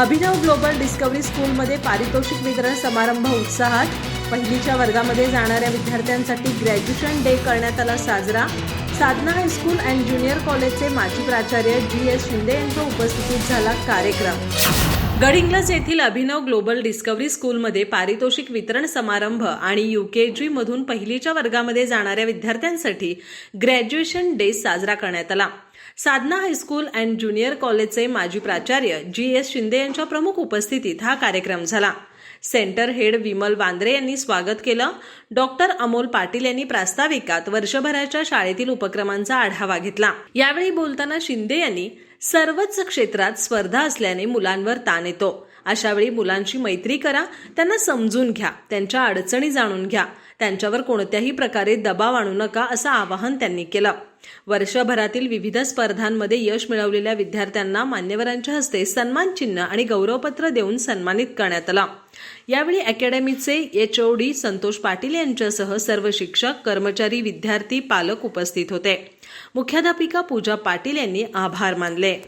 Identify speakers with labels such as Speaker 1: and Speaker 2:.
Speaker 1: अभिनव global discovery स्कूलमध्ये पारितोषिक वितरण समारंभ उत्साहात. पहिलीच्या वर्गामध्ये जाणाऱ्या विद्यार्थ्यांसाठी ग्रॅज्युएशन डे करण्यात आला साजरा. साधना हायस्कूल अँड ज्युनियर कॉलेजचे माजी प्राचार्य जी एस शिंदे यांच्या उपस्थितीत झाला कार्यक्रम. गडिंग्लज येथील अभिनव ग्लोबल डिस्कवरी स्कूलमध्ये पारितोषिक वितरण समारंभ आणि युकेजी मधून पहिलीच्या वर्गामध्ये जाणाऱ्या विद्यार्थ्यांसाठी ग्रॅज्युएशन डे साजरा करण्यात आला. साधना हायस्कूल अँड ज्युनियर कॉलेजचे माजी प्राचार्य जी एस शिंदे यांच्या प्रमुख उपस्थितीत हा कार्यक्रम झाला. सेंटर हेड विमल वांद्रे यांनी स्वागत केलं. डॉक्टर अमोल पाटील यांनी प्रास्ताविकात वर्षभराच्या शाळेतील उपक्रमांचा आढावा घेतला. यावेळी बोलताना शिंदे यांनी सर्वच क्षेत्रात स्पर्धा असल्याने मुलांवर ताण येतो. अशावेळी मुलांची मैत्री करा त्यांना समजून घ्या त्यांच्या अडचणी जाणून घ्या. त्यांच्यावर कोणत्याही प्रकारे दबाव आणू नका असं आवाहन त्यांनी केलं. वर्षभरातील विविध स्पर्धांमध्ये यश मिळवलेल्या विद्यार्थ्यांना मान्यवरांच्या हस्ते सन्मान चिन्ह आणि गौरवपत्र देऊन सन्मानित करण्यात आला. यावेळी अकॅडमीचे H O D Santosh Patil यांच्यासह सर्व शिक्षक कर्मचारी विद्यार्थी पालक उपस्थित होते. मुख्याध्यापिका पूजा पाटील यांनी आभार मानले.